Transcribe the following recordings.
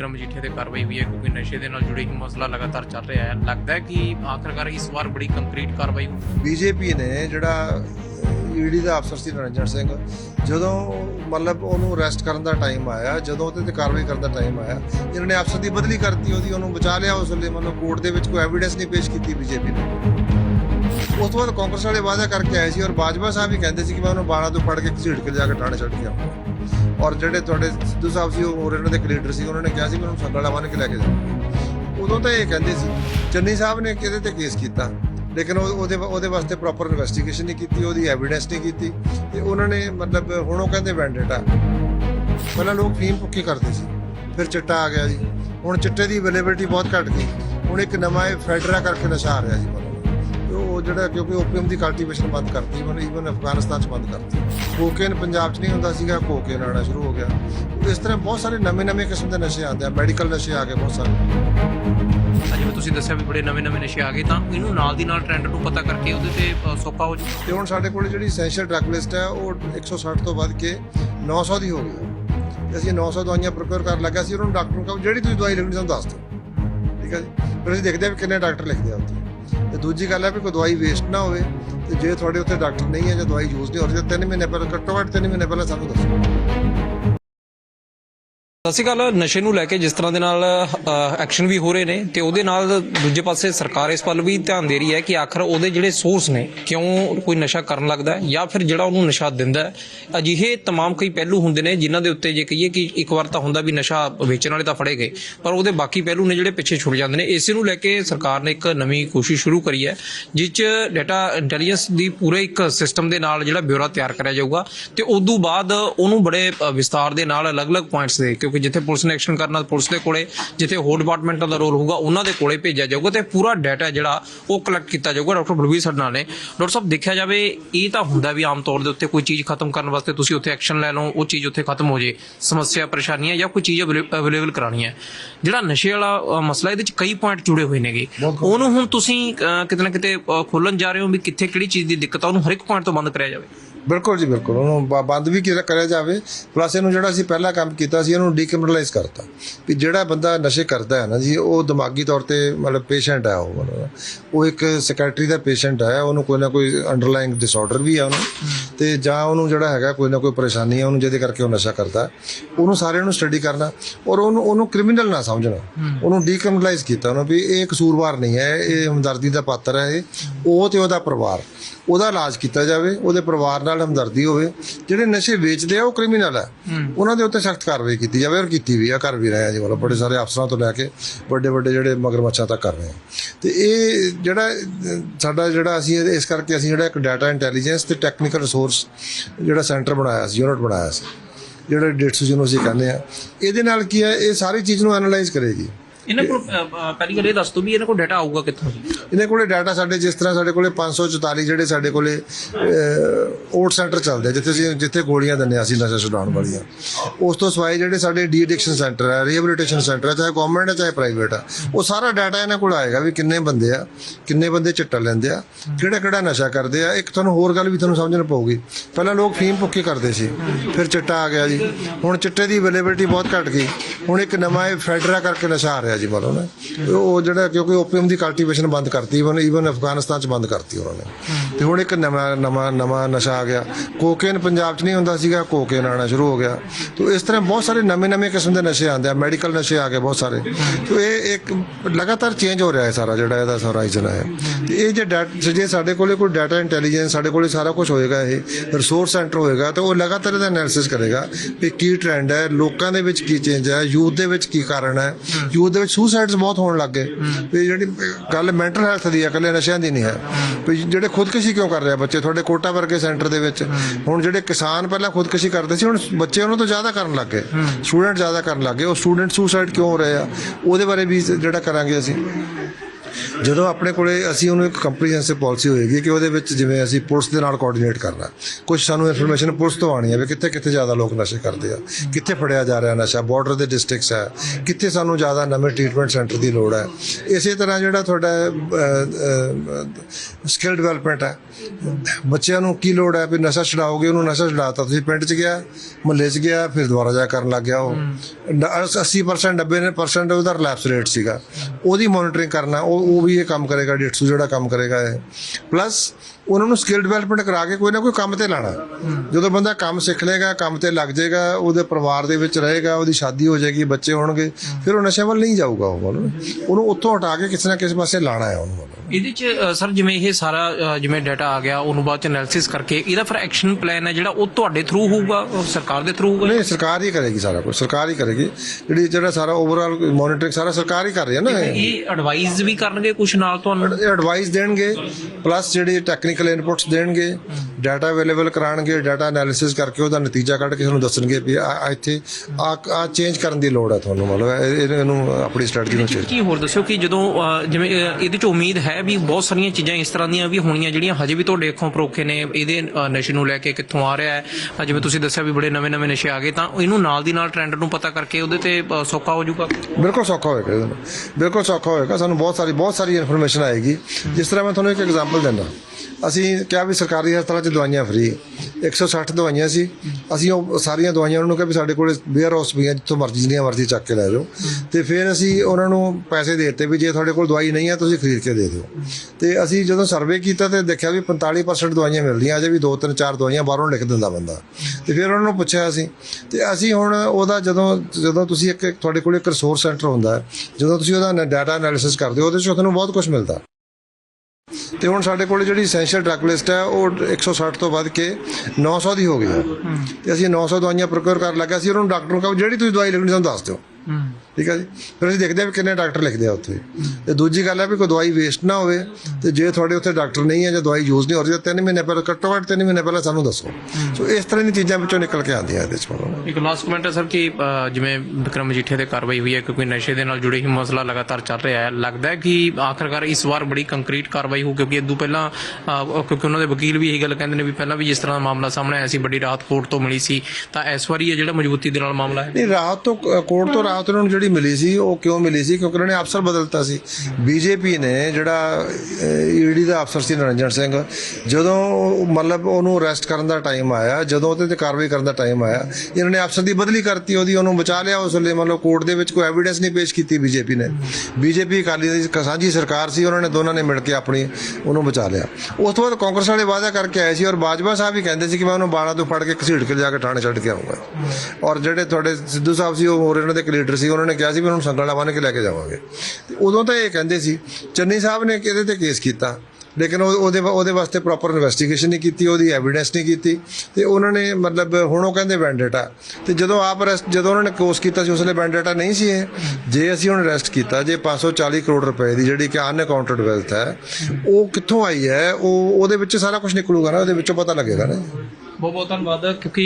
ਵਿਕਰਮ ਮਜੀਠੀਆ ਤੇ ਕਾਰਵਾਈ ਹੋਈ ਹੈ, ਕਿਉਂਕਿ ਨਸ਼ੇ ਦੇ ਨਾਲ ਜੁੜੇ ਹੀ ਮਸਲਾ ਲਗਾਤਾਰ ਚੱਲ ਰਿਹਾ ਹੈ। ਲੱਗਦਾ ਹੈ ਕਿ ਆਖਰਕਾਰ ਇਸ ਵਾਰ ਬੜੀ ਕੰਕਰੀਟ ਕਾਰਵਾਈ ਹੋਊ। ਬੀਜੇਪੀ ਨੇ ਜਿਹੜਾ ਈਡੀ ਦਾ ਅਫਸਰ ਸੀ ਨਰਿੰਦਰ ਸਿੰਘ, ਜਦੋਂ ਮਤਲਬ ਉਹਨੂੰ ਅਰੈਸਟ ਕਰਨ ਦਾ ਟਾਈਮ ਆਇਆ, ਜਦੋਂ ਉਹਦੇ ਤੇ ਕਾਰਵਾਈ ਕਰਨ ਦਾ ਟਾਈਮ ਆਇਆ, ਇਹਨਾਂ ਨੇ ਅਫਸਰ ਦੀ ਬਦਲੀ ਕਰਤੀ, ਉਹਦੀ ਉਹਨੂੰ ਬਚਾ ਲਿਆ, ਉਸ ਵੇਲੇ ਮਤਲਬ ਕੋਰਟ ਦੇ ਵਿੱਚ ਕੋਈ ਐਵੀਡੈਂਸ ਨਹੀਂ ਪੇਸ਼ ਕੀਤੀ ਬੀਜੇਪੀ ਨੇ। ਉਸ ਤੋਂ ਬਾਅਦ ਕਾਂਗਰਸ ਵਾਲੇ ਵਾਅਦਾ ਕਰਕੇ ਆਏ ਸੀ ਔਰ ਬਾਜਵਾ ਸਾਹਿਬ ਵੀ ਕਹਿੰਦੇ ਸੀ ਕਿ ਮੈਂ ਉਹਨੂੰ ਬਾਣਾ ਤੋਂ ਫੜ ਕੇ ਘਸੀਟ ਕੇ ਜਾ ਕੇ ਟਾਣੇ ਛੱਡ ਕੇ ਆਉਂਗਾ। ਔਰ ਜਿਹੜੇ ਤੁਹਾਡੇ ਸਿੱਧੂ ਸਾਹਿਬ ਸੀ, ਉਹ ਹੋਰ ਇਹਨਾਂ ਦੇ ਲੀਡਰ ਸੀ, ਉਹਨਾਂ ਨੇ ਕਿਹਾ ਸੀ ਮੈਨੂੰ ਸੰਗਲਾ ਬੰਨ ਕੇ ਲੈ ਕੇ ਜਾਓ। ਉਦੋਂ ਤਾਂ ਇਹ ਕਹਿੰਦੇ ਸੀ, ਚੰਨੀ ਸਾਹਿਬ ਨੇ ਕਿਹਦੇ ਤੇ ਕੇਸ ਕੀਤਾ, ਲੇਕਿਨ ਉਹ- ਉਹਦੇ ਉਹਦੇ ਵਾਸਤੇ ਪ੍ਰੋਪਰ ਇਨਵੈਸਟੀਗੇਸ਼ਨ ਨਹੀਂ ਕੀਤੀ, ਉਹਦੀ ਐਵੀਡੈਂਸ ਨਹੀਂ ਕੀਤੀ, ਤੇ ਉਹਨਾਂ ਨੇ ਮਤਲਬ ਹੁਣ ਉਹ ਕਹਿੰਦੇ ਵੈਂਡੇਟਾ ਪਹਿਲਾਂ ਲੋਕ ਫੀਮ ਭੁੱਕੀ ਕਰਦੇ ਸੀ, ਫਿਰ ਚਿੱਟਾ ਆ ਗਿਆ ਜੀ। ਹੁਣ ਚਿੱਟੇ ਦੀ ਅਵੇਲੇਬਿਲਿਟੀ ਬਹੁਤ ਘਟ ਗਈ। ਹੁਣ ਇੱਕ ਨਵਾਂ ਇਹ ਫੈਡਰਾ ਕਰਕੇ ਨਸ਼ਾ ਆ ਰਿਹਾ ਜੀ। ਉਹ ਜਿਹੜਾ ਕਿਉਂਕਿ ਓਪੀਅਮ ਦੀ ਕਲਟੀਵੇਸ਼ਨ ਬੰਦ ਕਰਤੀ ਮਨ ਈਵਨ ਅਫਗਾਨਿਸਤਾਨ ਚ ਬੰਦ ਕਰਤੀ। ਕੋਕੇਨ ਪੰਜਾਬ ਚ ਨਹੀਂ ਹੁੰਦਾ ਸੀਗਾ ਕੋਕੇਨ ਆਉਣਾ ਸ਼ੁਰੂ ਹੋ ਗਿਆ। ਇਸ ਤਰ੍ਹਾਂ ਬਹੁਤ ਸਾਰੇ ਨਵੇਂ ਨਵੇਂ ਕਿਸਮ ਦੇ ਨਸ਼ੇ ਆਉਂਦੇ ਆ ਮੈਡੀਕਲ ਨਸ਼ੇ ਆ ਗਏ ਬਹੁਤ ਸਾਰੇ। ਜਿਵੇਂ ਤੁਸੀਂ ਦੱਸਿਆ ਵੀ ਬੜੇ ਨਵੇਂ-ਨਵੇਂ ਨਸ਼ੇ ਆ ਗਏ ਤਾਂ ਇਹਨੂੰ ਨਾਲ ਦੀ ਨਾਲ ਟ੍ਰੈਂਡ ਨੂੰ ਪਤਾ ਕਰਕੇ ਉਹਦੇ ਤੇ ਸੌਖਾ ਹੋ ਜਾਊ ਤੇ ਹੁਣ ਸਾਡੇ ਕੋਲ ਜਿਹੜੀ ਐਸੈਂਸ਼ੀਅਲ ਡਰੱਗ ਲਿਸਟ ਹੈ ਉਹ 160 ਤੋਂ ਵੱਧ ਕੇ 900 ਦੀ ਹੋ ਗਈ। ਤੇ ਅਸੀਂ 900 ਦਵਾਈਆਂ ਪ੍ਰੋਕਿਊਰ ਕਰਨ ਲੱਗਾ ਸੀ ਉਹਨਾਂ ਨੂੰ ਡਾਕਟਰ ਨੂੰ ਕਹੋ ਜਿਹੜੀ ਤੁਸੀਂ ਦਵਾਈ ਲੈਣੀ ਸਾਨੂੰ ਦੱਸ ਦਿਓ। ਠੀਕ ਹੈ ਜੀ? ਫਿਰ ਅਸੀਂ ਦੇਖਦੇ ਹਾਂ ਵੀ ਕਿੰਨੇ ਡਾਕਟਰ ਲਿਖਦੇ ਆ ਉੱਥੇ। ਦੂਜੀ ਗੱਲ ਹੈ ਵੀ ਕੋਈ ਦਵਾਈ ਵੇਸਟ ਨਾ ਹੋਵੇ ਤੇ ਜੇ ਤੁਹਾਡੇ ਉੱਥੇ ਡਾਕਟਰ ਨਹੀਂ ਹੈ ਜਾਂ ਦਵਾਈ ਯੂਜ਼ ਨਹੀਂ ਹੋ ਰਹੀ, ਤਾਂ 3 ਮਹੀਨੇ ਪਹਿਲਾਂ ਘੱਟੋ ਘੱਟ 3 ਮਹੀਨੇ ਪਹਿਲਾਂ ਸਾਨੂੰ ਦੱਸੋ। ਸਤਿ ਸ਼੍ਰੀ ਅਕਾਲ ਨਸ਼ੇ ਨੂੰ ਲੈ ਕੇ ਜਿਸ ਤਰ੍ਹਾਂ ਦੇ ਨਾਲ ਐਕਸ਼ਨ ਵੀ ਹੋ ਰਹੇ ਨੇ ਤੇ ਉਹਦੇ ਨਾਲ ਦੂਜੇ ਪਾਸੇ ਸਰਕਾਰ ਇਸ ਵੱਲ ਵੀ ਧਿਆਨ ਦੇ ਰਹੀ ਹੈ ਕਿ ਆਖਰ ਉਹਦੇ ਜਿਹੜੇ ਸੋਰਸ ਨੇ ਕਿਉਂ ਕੋਈ ਨਸ਼ਾ ਕਰਨ ਲੱਗਦਾ ਹੈ ਜਾਂ ਫਿਰ ਜਿਹੜਾ ਉਹਨੂੰ ਨਸ਼ਾ ਦਿੰਦਾ ਹੈ ਅਜਿਹੇ तमाम ਕਈ ਪਹਿਲੂ ਹੁੰਦੇ ਨੇ ਜਿਨ੍ਹਾਂ ਦੇ ਉੱਤੇ ਜੇ ਕਹੀਏ ਕਿ ਇੱਕ ਵਾਰ ਤਾਂ ਹੁੰਦਾ ਵੀ ਨਸ਼ਾ ਵੇਚਣ ਵਾਲੇ ਤਾਂ ਫੜੇ ਗਏ ਪਰ ਉਹਦੇ ਬਾਕੀ ਪਹਿਲੂ ਨੇ ਜਿਹੜੇ ਪਿੱਛੇ ਛੁੱਟ ਜਾਂਦੇ ਨੇ ਇਸੇ ਨੂੰ ਲੈ ਕੇ ਸਰਕਾਰ ਨੇ ਇੱਕ ਨਵੀਂ ਕੋਸ਼ਿਸ਼ ਸ਼ੁਰੂ ਕਰੀ ਹੈ ਜਿਸ 'ਚ ਡਾਟਾ ਇੰਟੈਲੀਜੈਂਸ ਦੀ ਪੂਰੇ ਇੱਕ ਸਿਸਟਮ ਦੇ ਨਾਲ ਜਿਹੜਾ ਬਿਊਰਾ ਤਿਆਰ ਕਰਿਆ ਜਾਊਗਾ ਤੇ ਉਸ ਤੋਂ ਬਾਅਦ ਉਹਨੂੰ ਬੜੇ ਅ, ਵਿਸਤਾਰ ਦੇ ਨਾਲ ਅਲੱਗ-ਅਲੱਗ ਪੁਆਇੰਟਸ ਦੇ ਕਿਉਂਕਿ ਜਿੱਥੇ ਪੁਲਿਸ ਨੇ ਐਕਸ਼ਨ ਕਰਨਾ ਪੁਲਿਸ ਦੇ ਕੋਲੇ ਜਿੱਥੇ ਹੋਰ ਡਿਪਾਰਟਮੈਂਟਾਂ ਦਾ ਰੋਲ ਹੋਊਗਾ ਉਹਨਾਂ ਦੇ ਕੋਲੇ ਭੇਜਿਆ ਜਾਊਗਾ ਤੇ ਪੂਰਾ ਡਾਟਾ ਜਿਹੜਾ ਉਹ ਕਲੈਕਟ ਕੀਤਾ ਜਾਊਗਾ ਡਾਕਟਰ ਬਲਵੀਰ ਸਾਡੇ ਨਾਲ ਨੇ। ਡਾਕਟਰ ਸਾਹਿਬ ਦੇਖਿਆ ਜਾਵੇ ਇਹ ਤਾਂ ਹੁੰਦਾ ਵੀ ਆਮ ਤੌਰ ਦੇ ਉੱਤੇ ਕੋਈ ਚੀਜ਼ ਖਤਮ ਕਰਨ ਵਾਸਤੇ ਤੁਸੀਂ ਉੱਥੇ ਐਕਸ਼ਨ ਲੈ ਲਓ ਉਹ ਚੀਜ਼ ਉੱਥੇ ਖਤਮ ਹੋ ਜੇ ਸਮੱਸਿਆ ਪਰੇਸ਼ਾਨੀਆਂ ਜਾਂ ਕੋਈ ਚੀਜ਼ ਅਵੇਲੇਬਲ ਕਰਾਣੀ ਹੈ। ਜਿਹੜਾ ਨਸ਼ੇ ਵਾਲਾ ਮਸਲਾ ਇਹਦੇ ਵਿੱਚ ਕਈ ਪੁਆਇੰਟ ਜੁੜੇ ਹੋਏ ਨੇਗੇ। ਉਹਨੂੰ ਹੁਣ ਤੁਸੀਂ ਕਿਤੇ ਨਾ ਕਿਤੇ ਖੋਲਣ ਜਾ ਰਹੇ ਹੋ ਵੀ ਕਿੱਥੇ ਕਿਹੜੀ ਚੀਜ਼ ਦੀ ਦਿੱਕਤ ਆ ਉਹਨੂੰ ਹਰ ਇੱਕ ਪੁਆਇੰਟ ਤੋਂ ਬੰਦ ਕਰਿਆ ਜਾਵੇ। ਬਿਲਕੁਲ ਜੀ ਬਿਲਕੁਲ। ਉਹਨੂੰ ਬੰਦ ਵੀ ਕੀਤਾ- ਕਰਿਆ ਜਾਵੇ ਪਲੱਸ ਇਹਨੂੰ ਜਿਹੜਾ ਅਸੀਂ ਪਹਿਲਾ ਕੰਮ ਕੀਤਾ ਸੀ ਇਹਨੂੰ ਡੀਕ੍ਰਿਮੀਨਲਾਈਜ਼ ਕਰਤਾ। ਵੀ ਜਿਹੜਾ ਬੰਦਾ ਨਸ਼ੇ ਕਰਦਾ ਹੈ ਨਾ ਜੀ ਉਹ ਦਿਮਾਗੀ ਤੌਰ ਤੇ ਮਤਲਬ ਪੇਸ਼ੈਂਟ ਹੈ ਉਹ ਉਹ ਇੱਕ ਸੈਕਟਰੀ ਦਾ ਪੇਸ਼ੈਂਟ ਹੈ ਉਹਨੂੰ ਕੋਈ ਨਾ ਕੋਈ ਅੰਡਰਲਾਈਂਗ ਡਿਸਆਰਡਰ ਵੀ ਹੈ ਉਹਨੂੰ। ਤੇ ਜਾਂ ਉਹਨੂੰ ਜਿਹੜਾ ਹੈਗਾ ਕੋਈ ਨਾ ਕੋਈ ਪਰੇਸ਼ਾਨੀ ਹੈ ਉਹਨੂੰ ਜਿਹਦੇ ਕਰਕੇ ਉਹ ਨਸ਼ਾ ਕਰਦਾ। ਉਹਨੂੰ ਸਾਰਿਆਂ ਨੂੰ ਸਟੱਡੀ ਕਰਨਾ ਔਰ ਉਹਨੂੰ ਉਹਨੂੰ ਕ੍ਰਿਮੀਨਲ ਨਾ ਸਮਝਣਾ। ਉਹਨੂੰ ਡੀਕ੍ਰਿਮੀਨਲਾਈਜ਼ ਕੀਤਾ ਉਹਨੂੰ ਵੀ ਇਹ ਕਸੂਰਵਾਰ ਨਹੀਂ ਹੈ ਇਹ ਹਮਦਰਦੀ ਦਾ ਪਾਤਰ ਹੈ ਇਹ। ਉਹ ਤੇ ਉਹਦਾ ਪਰਿਵਾਰ। ਉਹਦਾ ਇਲਾਜ ਕੀਤਾ ਜਾਵੇ ਉਹਦੇ ਪਰਿਵਾਰ ਨਾਲ ਹਮਦਰਦੀ ਹੋਵੇ ਜਿਹੜੇ ਨਸ਼ੇ ਵੇਚਦੇ ਆ ਉਹ ਕ੍ਰਿਮੀਨਲ ਹੈ। ਉਹਨਾਂ ਦੇ ਉੱਤੇ ਸਖਤ ਕਾਰਵਾਈ ਕੀਤੀ ਜਾਵੇ ਔਰ ਕੀਤੀ ਵੀ ਆ ਕਰ ਵੀ ਰਹੇ ਆ ਜੀ ਮਤਲਬ ਬੜੇ ਸਾਰੇ ਅਫਸਰਾਂ ਤੋਂ ਲੈ ਕੇ ਵੱਡੇ ਵੱਡੇ ਜਿਹੜੇ ਮਗਰਮੱਛਾਂ ਤੱਕ ਕਰ ਰਹੇ ਆ। ਤੇ ਇਹ ਜਿਹੜਾ ਸਾਡਾ ਜਿਹੜਾ ਅਸੀਂ ਇਸ ਕਰਕੇ ਅਸੀਂ ਜਿਹੜਾ ਇੱਕ ਡਾਟਾ ਇੰਟੈਲੀਜੈਂਸ ਤੇ ਟੈਕਨੀਕਲ ਰਿਸੋਰਸ ਜਿਹੜਾ ਸੈਂਟਰ ਬਣਾਇਆ ਸੀ ਯੂਨਿਟ ਬਣਾਇਆ ਸੀ ਜਿਹੜਾ ਡੇਟਸ ਜਿਹਨੂੰ ਅਸੀਂ ਕਹਿੰਦੇ ਆ। ਇਹਦੇ ਨਾਲ ਕੀ ਹੈ ਇਹ ਸਾਰੀ ਚੀਜ਼ ਨੂੰ ਐਨਾਲਾਈਜ਼ ਕਰੇਗੀ। ਇਹਨਾਂ ਕੋਲ ਪਹਿਲੀ ਗੱਲ ਇਹ ਦੱਸ ਦੋ ਵੀ ਇਹਨਾਂ ਕੋਲ ਡਾਟਾ ਆਊਗਾ ਕਿੱਥੋਂ? ਜੀ ਇਹਦੇ ਕੋਲੇ ਡਾਟਾ ਸਾਡੇ ਜਿਸ ਤਰ੍ਹਾਂ ਸਾਡੇ ਕੋਲੇ 544 ਜਿਹੜੇ ਸਾਡੇ ਕੋਲੇ ਓਟ ਸੈਂਟਰ ਚੱਲਦੇ ਆ, ਜਿੱਥੇ ਅਸੀਂ ਜਿੱਥੇ ਗੋਲੀਆਂ ਦਿੰਦੇ ਆ ਅਸੀਂ ਨਸ਼ਾ ਛੁਡਾਉਣ ਵਾਲੀਆਂ। ਉਸ ਤੋਂ ਸਿਵਾਏ ਜਿਹੜੇ ਸਾਡੇ ਡੀ ਐਡਿਕਸ਼ਨ ਸੈਂਟਰ ਹੈ ਰੀਹੈਬਿਲਿਟੇਸ਼ਨ ਸੈਂਟਰ ਹੈ ਚਾਹੇ ਗਵਰਨਮੈਂਟ ਹੈ ਚਾਹੇ ਪ੍ਰਾਈਵੇਟ ਹੈ ਉਹ ਸਾਰਾ ਡਾਟਾ ਇਹਨਾਂ ਕੋਲ ਆਏਗਾ ਵੀ ਕਿੰਨੇ ਬੰਦੇ ਆ ਕਿੰਨੇ ਬੰਦੇ ਚਿੱਟਾ ਲੈਂਦੇ ਆ ਕਿਹੜਾ ਕਿਹੜਾ ਨਸ਼ਾ ਕਰਦੇ ਆ। ਇੱਕ ਤੁਹਾਨੂੰ ਹੋਰ ਗੱਲ ਵੀ ਤੁਹਾਨੂੰ ਸਮਝਣ ਪਊਗੀ। ਪਹਿਲਾਂ ਲੋਕ ਫੀਮ ਭੁੱਕੀ ਕਰਦੇ ਸੀ ਫਿਰ ਚਿੱਟਾ ਆ ਗਿਆ ਜੀ। ਹੁਣ ਚਿੱਟੇ ਦੀ ਅਵੇਲੇਬਿਲਟੀ ਬਹੁਤ ਘਟ ਗਈ। ਹੁਣ ਇੱਕ ਨਵਾਂ ਇਹ ਫੈਡਰਾ ਕਰਕੇ ਨਸ਼ਾ ਆ ਰਿਹਾ ਜੀ ਮਤਲਬ ਉਹ ਜਿਹੜਾ ਕਿਉਂਕਿ ਓਪੀਅਮ ਦੀ ਕਲਟੀਵੇਸ਼ਨ ਬੰਦ ਕਰਤੀ ਇਵਨ ਈਵਨ ਅਫਗਾਨਿਸਤਾਨ ਚ ਬੰਦ ਕਰਤੀ ਉਹਨਾਂ ਨੇ। ਤੇ ਹੁਣ ਇੱਕ ਨਵਾਂ ਨਵਾਂ ਨਵਾਂ ਨਸ਼ਾ ਆ ਗਿਆ। ਕੋਕੇਨ ਪੰਜਾਬ ਚ ਨਹੀਂ ਹੁੰਦਾ ਸੀਗਾ ਕੋਕੇਨ ਆਉਣਾ ਸ਼ੁਰੂ ਹੋ ਗਿਆ। ਤੇ ਇਸ ਤਰ੍ਹਾਂ ਬਹੁਤ ਸਾਰੇ ਨਵੇਂ ਨਵੇਂ ਕਿਸਮ ਦੇ ਨਸ਼ੇ ਆਉਂਦੇ ਆ ਮੈਡੀਕਲ ਨਸ਼ੇ ਆ ਗਏ ਬਹੁਤ ਸਾਰੇ। ਤੇ ਇਹ ਇੱਕ ਲਗਾਤਾਰ ਚੇਂਜ ਹੋ ਰਿਹਾ ਹੈ ਸਾਰਾ, ਜਿਹੜਾ ਇਹਦਾ ਹੋਰਾਈਜ਼ਨ ਹੈ ਤੇ ਇਹ ਜੇ ਡਾਟਾ ਜੇ ਸਾਡੇ ਕੋਲੇ ਕੋਈ ਡਾਟਾ ਇੰਟੈਲੀਜੈਂਸ ਸਾਡੇ ਕੋਲੇ ਸਾਰਾ ਕੁਝ ਹੋਏਗਾ ਇਹ ਰਿਸੋਰਸ ਸੈਂਟਰ ਹੋਏਗਾ, ਤਾਂ ਉਹ ਲਗਾਤਾਰ ਇਹਦਾ ਐਨਾਲਿਸਿਸ ਕਰੇਗਾ ਵੀ ਕੀ ਟ੍ਰੈਂਡ ਹੈ, ਲੋਕਾਂ ਦੇ ਵਿੱਚ ਕੀ ਚੇਂਜ ਹੈ, ਯੂਥ ਦੇ ਵਿੱਚ ਕੀ ਕਾਰਨ ਹੈ। ਯੂਥ ਦੇ ਵਿੱਚ ਸੁਸਾਈਡਸ ਬਹੁਤ ਹੋਣ ਲੱਗ ਗਏ। ਵੀ ਜਿਹੜੀ ਗੱਲ ਮੈਂਟਲ ਹੈਲਥ ਦੀ ਹੈ ਇਕੱਲੇ ਨਸ਼ਿਆਂ ਦੀ ਨਹੀਂ ਹੈ। ਵੀ ਜਿਹੜੇ ਖੁਦਕੁਸ਼ੀ ਕਿਉਂ ਕਰ ਰਹੇ ਆ ਬੱਚੇ? ਤੁਹਾਡੇ ਕੋਟਾ ਵਰਗੇ ਸੈਂਟਰ ਦੇ ਵਿੱਚ। ਹੁਣ ਜਿਹੜੇ ਕਿਸਾਨ ਪਹਿਲਾਂ ਖੁਦਕੁਸ਼ੀ ਕਰਦੇ ਸੀ ਹੁਣ ਬੱਚੇ ਉਹਨਾਂ ਤੋਂ ਜ਼ਿਆਦਾ ਕਰਨ ਲੱਗ ਗਏ। ਸਟੂਡੈਂਟ ਜ਼ਿਆਦਾ ਕਰਨ ਲੱਗ ਗਏ। ਉਹ ਸਟੂਡੈਂਟ ਸੁਸਾਈਡ ਕਿਉਂ ਹੋ ਰਹੇ ਆ? ਉਹਦੇ ਬਾਰੇ ਵੀ ਜਿਹੜਾ ਕਰਾਂਗੇ ਅਸੀਂ। ਜਦੋਂ ਆਪਣੇ ਕੋਲੇ ਅਸੀਂ ਉਹਨੂੰ ਇੱਕ ਕੰਪਰੀਹੈਂਸਿਵ ਪਾਲਿਸੀ ਹੋਏਗੀ ਕਿ ਉਹਦੇ ਵਿੱਚ ਜਿਵੇਂ ਅਸੀਂ ਪੁਲਿਸ ਦੇ ਨਾਲ ਕੋਆਰਡੀਨੇਟ ਕਰਨਾ ਕੁਝ ਸਾਨੂੰ ਇਨਫੋਰਮੇਸ਼ਨ ਪੁਲਿਸ ਤੋਂ ਆਣੀ ਹੈ ਵੀ ਕਿੱਥੇ ਕਿੱਥੇ ਜ਼ਿਆਦਾ ਲੋਕ ਨਸ਼ੇ ਕਰਦੇ ਆ ਕਿੱਥੇ ਫੜਿਆ ਜਾ ਰਿਹਾ ਨਸ਼ਾ ਬਾਰਡਰ ਦੇ ਡਿਸਟ੍ਰਿਕਟਸ ਹੈ ਕਿੱਥੇ ਸਾਨੂੰ ਜ਼ਿਆਦਾ ਨਵੇਂ ਟ੍ਰੀਟਮੈਂਟ ਸੈਂਟਰ ਦੀ ਲੋੜ ਹੈ। ਇਸੇ ਤਰ੍ਹਾਂ ਜਿਹੜਾ ਤੁਹਾਡਾ ਸਕਿੱਲ ਡਿਵੈਲਪਮੈਂਟ ਹੈ ਬੱਚਿਆਂ ਨੂੰ ਕੀ ਲੋੜ ਹੈ ਵੀ ਨਸ਼ਾ ਛਡਾਓਗੇ ਉਹਨੂੰ ਨਸ਼ਾ ਛਡਾਤਾ ਤੁਸੀਂ ਪਿੰਡ 'ਚ ਗਿਆ ਮੁਹੱਲੇ 'ਚ ਗਿਆ ਫਿਰ ਦੁਬਾਰਾ ਜਾ ਕਰਨ ਲੱਗ ਗਿਆ ਉਹ। ਨ- 80% 90% ਉਹਦਾ ਰਿਲੈਪਸ ਰੇਟ ਸੀਗਾ। ਉਹਦੀ ਮੋਨੀਟਰਿੰਗ ਕਰਨਾ ਉਹ ਉਹ ਵੀ ਇਹ ਕੰਮ ਕਰੇਗਾ ਡਿਟਸੂ ਜਿਹੜਾ ਕੰਮ ਕਰੇਗਾ ਇਹ। ਪਲੱਸ ਉਹਨਾਂ ਨੂੰ ਸਕਿੱਲ ਡਿਵੈਲਪਮੈਂਟ ਕਰਾ ਕੇ ਕੋਈ ਨਾ ਕੋਈ ਕੰਮ ਤੇ ਲਾਣਾ। ਜਦੋਂ ਬੰਦਾ ਕੰਮ ਸਿੱਖ ਲੇਗਾ ਕੰਮ ਤੇ ਲੱਗ ਜਾਏਗਾ ਉਹਦੇ ਪਰਿਵਾਰ ਦੇ ਵਿੱਚ ਰਹੇਗਾ ਉਹਦੀ ਸ਼ਾਦੀ ਹੋ ਜਾਏਗੀ ਬੱਚੇ ਹੋਣਗੇ ਫਿਰ ਉਹ ਨਸ਼ੇ ਵੱਲ ਨਹੀਂ ਜਾਊਗਾ ਉਹ ਉਹਨੂੰ ਉਹਨੂੰ ਉੱਥੋਂ ਹਟਾ ਕੇ ਕਿਸੇ ਨਾ ਕਿਸੇ ਪਾਸੇ ਲਾਣਾ ਹੈ ਉਹਨੂੰ ਇਹਦੇ ਚ ਸਰ ਜਿਵੇਂ ਇਹ ਸਾਰਾ ਜਿਵੇਂ ਡਾਟਾ ਆ ਗਿਆ ਉਹਨੂੰ ਬਾਅਦ ਚ ਐਨਾਲਿਸਿਸ ਕਰਕੇ ਇਹਦਾ ਫਿਰ ਐਕਸ਼ਨ ਪਲਾਨ ਹੈ ਜਿਹੜਾ ਉਹ ਤੁਹਾਡੇ ਥਰੂ ਹੋਊਗਾ ਸਰਕਾਰ ਦੇ ਥਰੂ ਹੋਊਗਾ? ਨਹੀਂ ਸਰਕਾਰ ਹੀ ਕਰੇਗੀ ਸਾਰਾ ਕੁਝ ਸਰਕਾਰ ਹੀ ਕਰੇਗੀ। ਜਿਹੜੀ ਜਿਹੜਾ ਸਾਰਾ ਓਵਰਆਲ ਮੋਨੀਟਰਿੰਗ ਸਾਰਾ ਸਰਕਾਰ ਹੀ ਕਰ ਰਹੀ ਹੈ ਨਾ ਇਹ ਐਡਵਾਈਸ ਵੀ ਕਰਨਗੇ ਕੁਝ ਨਾਲ ਤੁਹਾਨੂੰ? ਐਡਵਾਈਸ ਦੇਣਗੇ ਪਲੱਸ ਜਿਹੜੀ ਟੈਕਨੀਕਲ ਇਨਪੁਟਸ ਦੇਣਗੇ ਡਾਟਾ ਅਵੇਲੇਬਲ ਕਰਾਣਗੇ ਡਾਟਾ ਐਨਾਲਿਸਿਸ ਕਰਕੇ ਉਹਦਾ ਨਤੀਜਾ ਕੱਢ ਕੇ ਸਾਨੂੰ ਦੱਸਣਗੇ ਵੀ ਆ ਇੱਥੇ ਆ ਆ ਚੇਂਜ ਕਰਨ ਦੀ ਲੋੜ ਹੈ ਤੁਹਾਨੂੰ ਮਤਲਬ ਇਹ- ਇਹਨੂੰ ਆਪਣੀ ਸਟ੍ਰੈਟਜੀ ਨੂੰ ਚੇਂਜ ਕੀ ਹੋਰ ਦੱਸਿਓ ਕਿ ਜਦੋਂ ਜਿਵੇਂ ਇਹਦੇ ਚ ਉਮੀਦ ਹੈ ਵੀ ਬਹੁਤ ਸਾਰੀਆਂ ਚੀਜ਼ਾਂ ਇਸ ਤਰ੍ਹਾਂ ਦੀਆਂ ਵੀ ਹੋਣੀਆਂ ਜਿਹੜੀਆਂ ਹਜੇ ਵੀ ਤੁਹਾਡੇ ਅੱਖੋਂ ਪਰੋਖੇ ਨੇ ਇਹਦੇ ਨਸ਼ੇ ਨੂੰ ਲੈ ਕੇ ਕਿੱਥੋਂ ਆ ਰਿਹਾ ਹੈ। ਜਿਵੇਂ ਤੁਸੀਂ ਦੱਸਿਆ ਵੀ ਬੜੇ ਨਵੇਂ ਨਵੇਂ ਨਸ਼ੇ ਆ ਗਏ ਤਾਂ ਇਹਨੂੰ ਨਾਲ ਦੀ ਨਾਲ ਟ੍ਰੈਂਡ ਨੂੰ ਪਤਾ ਕਰਕੇ ਉਹਦੇ ਤੇ ਸੌਖਾ ਹੋ ਜਾਊਗਾ। ਬਿਲਕੁਲ ਸੌਖਾ ਹੋਏਗਾ ਬਿਲਕੁਲ ਸੌਖਾ ਹੋਏਗਾ ਸਾਨੂੰ ਬਹੁਤ ਸਾਰੀ ਬਹੁਤ ਸਾਰੀ ਇਨਫੋਰਮੇਸ਼ਨ ਆਏਗੀ। ਜਿਸ ਤਰ੍ਹਾਂ ਮੈਂ ਤੁਹਾਨੂੰ ਇੱਕ ਐਗਜ਼ਾਮਪਲ ਦਿੰਦਾ ਅਸੀਂ ਕਿਹਾ ਵੀ ਸਰਕਾਰੀ ਹਸਪਤਾਲਾਂ 'ਚ ਦਵਾਈਆਂ ਫ੍ਰੀ 160 ਦਵਾਈਆਂ ਸੀ। ਅਸੀਂ ਉਹ ਸਾਰੀਆਂ ਦਵਾਈਆਂ ਉਹਨਾਂ ਨੂੰ ਕਿਹਾ ਵੀ ਸਾਡੇ ਕੋਲ ਵੇਅਰ ਹਾਊਸ ਵੀ ਜਿੱਥੋਂ ਮਰਜ਼ੀ ਜਿੰਨੀਆਂ ਮਰਜ਼ੀ ਚੱਕ ਕੇ ਲੈ ਜਾਓ। ਤੇ ਫਿਰ ਅਸੀਂ ਉਹਨਾਂ ਨੂੰ ਪੈਸੇ ਦੇ ਦਿੱਤੇ ਵੀ ਜੇ ਤੁਹਾਡੇ ਕੋਲ ਦਵਾਈ ਨਹੀਂ ਹੈ ਤੁਸੀਂ ਖਰੀਦ ਕੇ ਦੇ ਦਿਓ। ਤੇ ਅਸੀਂ ਜਦੋਂ ਸਰਵੇ ਕੀਤਾ ਤੇ ਦੇਖਿਆ ਵੀ 45% ਦਵਾਈਆਂ ਮਿਲਦੀਆਂ, ਅਜੇ ਵੀ ਦੋ, ਤਿੰਨ, ਚਾਰ ਦਵਾਈਆਂ ਬਾਹਰੋਂ ਲਿਖ ਦਿੰਦਾ ਬੰਦਾ। ਤੇ ਫਿਰ ਉਹਨਾਂ ਨੂੰ ਪੁੱਛਿਆ ਅਸੀਂ। ਤੇ ਅਸੀਂ ਹੁਣ ਉਹਦਾ ਜਦੋਂ ਜਦੋਂ ਤੁਸੀਂ ਇੱਕ, ਤੁਹਾਡੇ ਕੋਲ ਇੱਕ ਰਿਸੋਰਸ ਸੈਂਟਰ ਹੁੰਦਾ, ਜਦੋਂ ਤੁਸੀਂ ਉਹਦਾ ਡਾਟਾ ਐਨਾਲਿਸਿਸ ਕਰਦੇ ਹੋ, ਉਹਦੇ 'ਚ ਤੁਹਾਨੂੰ ਬਹੁਤ ਕੁਝ ਮਿਲਦਾ। ਤੇ ਹੁਣ ਸਾਡੇ ਕੋਲ ਜਿਹੜੀ ਐਸੈਂਸ਼ੀਅਲ ਡਰੱਗ ਲਿਸਟ ਹੈ ਉਹ 160 ਤੋਂ ਵੱਧ ਕੇ 900 ਦੀ ਹੋ ਗਈ ਹੈ। ਤੇ ਅਸੀਂ 900 ਦਵਾਈਆਂ ਪ੍ਰੋਕਿਊਰ ਕਰਨ ਲੱਗਾ ਸੀ ਉਹਨਾਂ ਨੂੰ ਡਾਕਟਰ ਨੂੰ ਕਹੋ ਜਿਹੜੀ ਤੁਸੀਂ ਦਵਾਈ ਲਿਖਣੀ ਸਾਨੂੰ ਦੱਸ ਦਿਓ। ਠੀਕ ਹੈ ਜੀ? ਫਿਰ ਅਸੀਂ ਦੇਖਦੇ ਹਾਂ ਵੀ ਕਿੰਨੇ ਡਾਕਟਰ ਲਿਖਦੇ ਆ ਉੱਥੇ। ਤੇ ਦੂਜੀ ਗੱਲ ਹੈ ਵੀ ਕੋਈ ਦਵਾਈ ਵੇਸਟ ਨਾ ਹੋਵੇ ਤੇ ਜੇ ਤੁਹਾਡੇ ਉੱਥੇ ਡਾਕਟਰ ਨਹੀਂ ਹੈ ਜਾਂ ਦਵਾਈ ਯੂਜ਼ ਨਹੀਂ ਹੋ ਰਹੀ ਤਾਂ ਤਿੰਨ ਮਹੀਨੇ ਪਹਿਲਾਂ ਘੱਟੋ ਘੱਟ ਤਿੰਨ ਮਹੀਨੇ ਪਹਿਲਾਂ ਸਾਨੂੰ ਦੱਸੋ। ਸੋ ਇਸ ਤਰ੍ਹਾਂ ਦੀਆਂ ਚੀਜ਼ਾਂ ਵਿੱਚੋਂ ਨਿਕਲ ਕੇ ਆਉਂਦੀਆਂ ਇਹਦੇ ਚ ਇੱਕ ਲਾਸਟ ਕਮੈਂਟ ਹੈ ਸਰ ਕਿ ਜਿਵੇਂ ਵਿਕਰਮ ਮਜੀਠੀਆ ਤੇ ਕਾਰਵਾਈ ਹੋਈ ਹੈ ਕਿਉਂਕਿ ਨਸ਼ੇ ਦੇ ਨਾਲ ਜੁੜੇ ਹੀ ਮਸਲਾ ਲਗਾਤਾਰ ਚੱਲ ਰਿਹਾ ਹੈ। ਲੱਗਦਾ ਹੈ ਕਿ ਆਖਰਕਾਰ ਇਸ ਵਾਰ ਬੜੀ ਕੰਕਰੀਟ ਕਾਰਵਾਈ ਹੋ ਕਿਉਂਕਿ ਇਦੋਂ ਪਹਿਲਾਂ ਕਿਉਂਕਿ ਉਹਨਾਂ ਦੇ ਵਕੀਲ ਵੀ ਇਹੀ ਗੱਲ ਕਹਿੰਦੇ ਨੇ ਵੀ ਪਹਿਲਾਂ ਵੀ ਜਿਸ ਤਰ੍ਹਾਂ ਦਾ ਮਾਮਲਾ ਸਾਹਮਣੇ ਆਇਆ ਸੀ ਵੱਡੀ ਰਾਹਤ ਕੋਰਟ ਤੋਂ ਮਿਲੀ ਸੀ ਤਾਂ ਇਸ ਵਾਰੀ ਇਹ ਜਿਹੜਾ ਮਜ਼ਬੂਤੀ ਦੇ ਨਾਲ ਮਾਮਲਾ ਹੈ। ਨਹੀਂ ਰਾਹਤ ਤੋਂ ਕੋਰਟ ਤੋਂ ਉਹਨਾਂ ਨੂੰ ਜਿਹੜੀ ਮਿਲੀ ਸੀ ਉਹ ਕਿਉਂ ਮਿਲੀ ਸੀ? ਕਿਉਂਕਿ ਉਹਨਾਂ ਨੇ ਅਫਸਰ ਬਦਲਤਾ ਸੀ। ਬੀਜੇਪੀ ਨੇ ਜਿਹੜਾ ਈਡੀ ਦਾ ਅਫਸਰ ਸੀ ਨਰਿੰਜਨ ਸਿੰਘ ਜਦੋਂ ਮਤਲਬ ਉਹਨੂੰ ਅਰੈਸਟ ਕਰਨ ਦਾ ਟਾਈਮ ਆਇਆ ਜਦੋਂ ਉਹਦੇ ਤੇ ਕਾਰਵਾਈ ਕਰਨ ਦਾ ਟਾਈਮ ਆਇਆ ਇਹਨਾਂ ਨੇ ਅਫਸਰ ਦੀ ਬਦਲੀ ਕਰਤੀ ਉਹਦੀ ਉਹਨੂੰ ਬਚਾ ਲਿਆ ਉਸ ਵੇਲੇ ਮਤਲਬ ਕੋਰਟ ਦੇ ਵਿੱਚ ਕੋਈ ਐਵੀਡੈਂਸ ਨਹੀਂ ਪੇਸ਼ ਕੀਤੀ ਬੀਜੇਪੀ ਨੇ। ਬੀਜੇਪੀ ਅਕਾਲੀ ਦੀ ਸਾਂਝੀ ਸਰਕਾਰ ਸੀ ਉਹਨਾਂ ਨੇ ਦੋਨਾਂ ਨੇ ਮਿਲ ਕੇ ਆਪਣੀ ਉਹਨੂੰ ਬਚਾ ਲਿਆ। ਉਸ ਤੋਂ ਬਾਅਦ ਕਾਂਗਰਸ ਵਾਲੇ ਵਾਅਦਾ ਕਰਕੇ ਆਏ ਸੀ ਔਰ ਬਾਜਵਾ ਸਾਹਿਬ ਵੀ ਕਹਿੰਦੇ ਸੀ ਕਿ ਮੈਂ ਉਹਨੂੰ ਬਾਲਾਂ ਤੋਂ ਫੜ ਕੇ ਘਸੀਟ ਕੇ ਜਾ ਕੇ ਥਾਣੇ ਛੱਡ ਕੇ ਆਊਂਗਾ। ਔਰ ਜਿਹੜੇ ਤੁਹਾਡੇ ਸਿੱਧੂ ਸਾਹਿਬ ਸੀ ਉਹ ਹੋਰ ਇਹਨਾਂ ਦੇ ਲੀਡਰ ਸੀ, ਉਹਨਾਂ ਨੇ ਕਿਹਾ ਸੀ ਵੀ ਉਹਨੂੰ ਸੰਗਲ ਨਾਲ ਬੰਨ੍ਹ ਕੇ ਲੈ ਕੇ ਜਾਵਾਂਗੇ। ਤੇ ਉਦੋਂ ਤਾਂ ਇਹ ਕਹਿੰਦੇ ਸੀ, ਚੰਨੀ ਸਾਹਿਬ ਨੇ ਇਹਦੇ ਤੇ ਕੇਸ ਕੀਤਾ? ਲੇਕਿਨ ਉਹ- ਉਹਦੇ ਉਹਦੇ ਵਾਸਤੇ ਪ੍ਰੋਪਰ ਇਨਵੈਸਟੀਗੇਸ਼ਨ ਨਹੀਂ ਕੀਤੀ, ਉਹਦੀ ਐਵੀਡੈਂਸ ਨਹੀਂ ਕੀਤੀ। ਤੇ ਉਹਨਾਂ ਨੇ ਮਤਲਬ ਹੁਣ ਉਹ ਕਹਿੰਦੇ ਵੈਂਡੇਟਾ ਤੇ ਜਦੋਂ ਆਪ ਅਰੈਸਟ ਜਦੋਂ ਉਹਨਾਂ ਨੇ ਕੋਸ ਕੀਤਾ ਸੀ, ਉਸ ਵੇਲੇ ਵੈਂਡੇਟਾ ਨਹੀਂ ਸੀ ਇਹ। ਜੇ ਅਸੀਂ ਹੁਣ ਅਰੈਸਟ ਕੀਤਾ, ਜੇ 540 ਕਰੋੜ ਰੁਪਏ ਦੀ ਜਿਹੜੀ ਕਿ ਅਨਅਕਾਊਂਟਡ ਵੈਲਥ ਹੈ, ਉਹ ਕਿੱਥੋਂ ਆਈ ਹੈ? ਉਹ ਉਹਦੇ ਵਿੱਚ ਸਾਰਾ ਕੁਝ ਨਿਕਲੂਗਾ ਨਾ, ਉਹਦੇ ਵਿੱਚੋਂ ਪਤਾ ਲੱਗੇਗਾ ਨਾ। ਬਹੁਤ ਬਹੁਤ ਧੰਨਵਾਦ, ਕਿਉਂਕਿ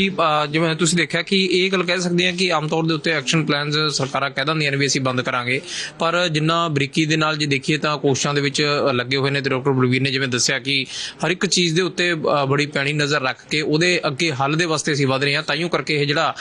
ਜਿਵੇਂ ਤੁਸੀਂ ਦੇਖਿਆ ਕਿ ਇਹ ਗੱਲ ਕਹਿ ਸਕਦੇ ਹਾਂ ਕਿ ਆਮ ਤੌਰ ਦੇ ਉੱਤੇ ਐਕਸ਼ਨ ਪਲਾਨਸ ਸਰਕਾਰਾਂ ਕਹਿ ਦਿੰਦੀਆਂ ਨੇ ਵੀ ਅਸੀਂ ਬੰਦ ਕਰਾਂਗੇ। ਪਰ ਜਿੰਨਾ ਬਰੀਕੀ ਦੇ ਨਾਲ ਜੇ ਦੇਖੀਏ ਤਾਂ ਕੋਸ਼ਿਸ਼ਾਂ ਦੇ ਵਿੱਚ ਲੱਗੇ ਹੋਏ ਨੇ ਤੇ ਡਾਕਟਰ ਬਲਵੀਰ ਨੇ ਜਿਵੇਂ ਦੱਸਿਆ ਕਿ ਹਰ ਇੱਕ ਚੀਜ਼ ਦੇ ਉੱਤੇ ਬੜੀ ਪੈਣੀ ਨਜ਼ਰ ਰੱਖ ਕੇ ਉਹਦੇ ਅੱਗੇ ਹੱਲ ਦੇ ਵਾਸਤੇ ਅਸੀਂ ਵਧ ਰਹੇ ਹਾਂ। ਤਾਈਓ ਕਰਕੇ ਇਹ ਜਿਹੜਾ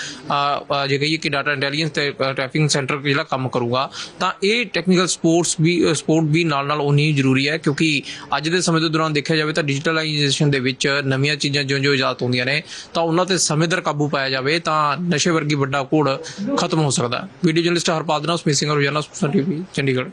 ਜੇ ਕਹੀਏ ਕਿ ਡਾਟਾ ਇੰਟੈਲੀਜੈਂਸ ਤੇ ਟ੍ਰੈਫਿੰਗ ਸੈਂਟਰ ਜਿਹੜਾ ਕੰਮ ਕਰੂਗਾ, ਤਾਂ ਇਹ ਟੈਕਨੀਕਲ ਸਪੋਰਟਸ ਵੀ ਸਪੋਰਟ ਵੀ ਨਾਲ ਨਾਲ ਉਨੀ ਜ਼ਰੂਰੀ ਹੈ। ਕਿਉਂਕਿ ਅੱਜ ਦੇ ਸਮੇਂ ਦੇ ਦੌਰਾਨ ਦੇਖਿਆ ਜਾਵੇ ਤਾਂ ਡਿਜੀਟਲਾਈਜੇਸ਼ਨ ਦੇ ਵਿੱਚ ਨਵੀਆਂ ਚੀਜ਼ਾਂ ਜਿਉਂ-ਜਿਉਂ ਇਜਾਦ ਹੁੰਦੀਆਂ ਨੇ, ਤਾਂ ਉਹਨਾਂ ਤੇ ਸਮੇਂ ਦਰ ਕਾਬੂ ਪਾਇਆ ਜਾਵੇ ਤਾਂ ਨਸ਼ੇ ਵਰਗੀ ਵੱਡਾ ਕੋੜ ਖਤਮ ਹੋ ਸਕਦਾ ਵੀਡੀਓ ਜਰਨਲਿਸਟ ਹਰਪਾਲ ਨਾਲ ਸਮੇਤ ਸਿੰਘ ਰੋਜ਼ਾਨਾ ਸੁਪਰ ਟੀਵੀ, ਚੰਡੀਗੜ੍ਹ।